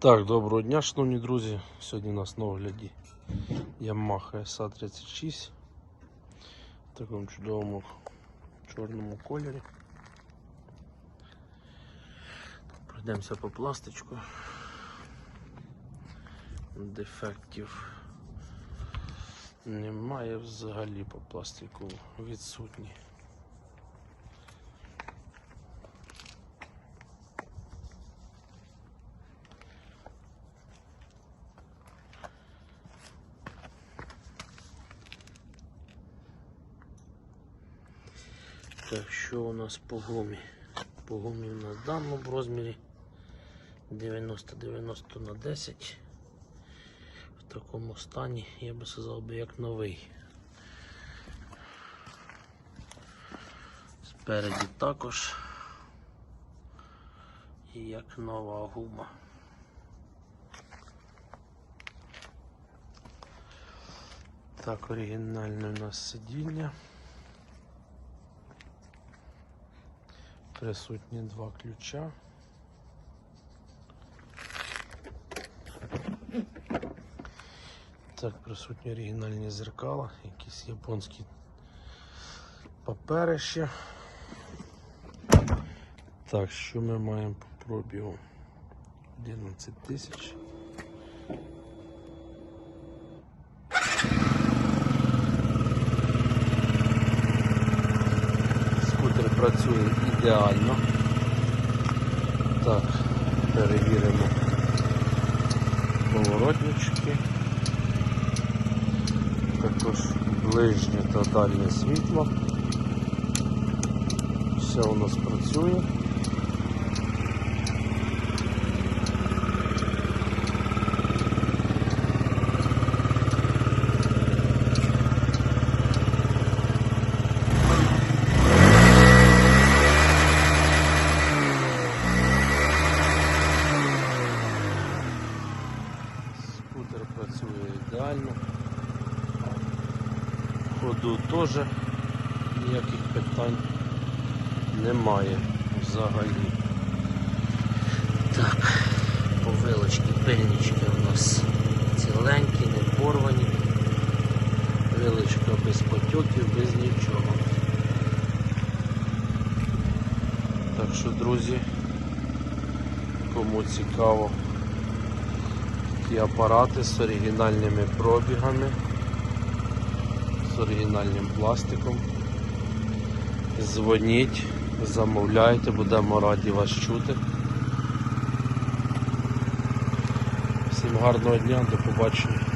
Так, доброго дня, шановні друзі. Сьогодні у нас на огляді Yamaha SA36 в такому чудовому чорному кольорі. Пройдемося по пластичку. Дефектів немає взагалі по пластику відсутні. Так, що у нас по гумі? По гумі у нас в даному розмірі 90-90 на 10. В такому стані я би сказав би як новий. Спереді також і як нова гума. Так, оригінальне у нас сидіння. Присутні два ключа. Так, присутні оригінальні зеркала, якісь японські папери ще. Так, що ми маємо по пробігу? 11 тисяч. Скутер працює ідеально. Так, перевіримо поворотнички. Також ближнє та дальнє світло. Все у нас працює. Скутер працює ідеально. Ходу теж ніяких питань немає взагалі. Так, повилочки, пильнички у нас ціленькі, не порвані. Вилочка без потьоків, без нічого. Так що, друзі, кому цікаво, такі апарати з оригінальними пробігами, з оригінальним пластиком. Дзвоніть, замовляйте, будемо раді вас чути. Всім гарного дня, до побачення.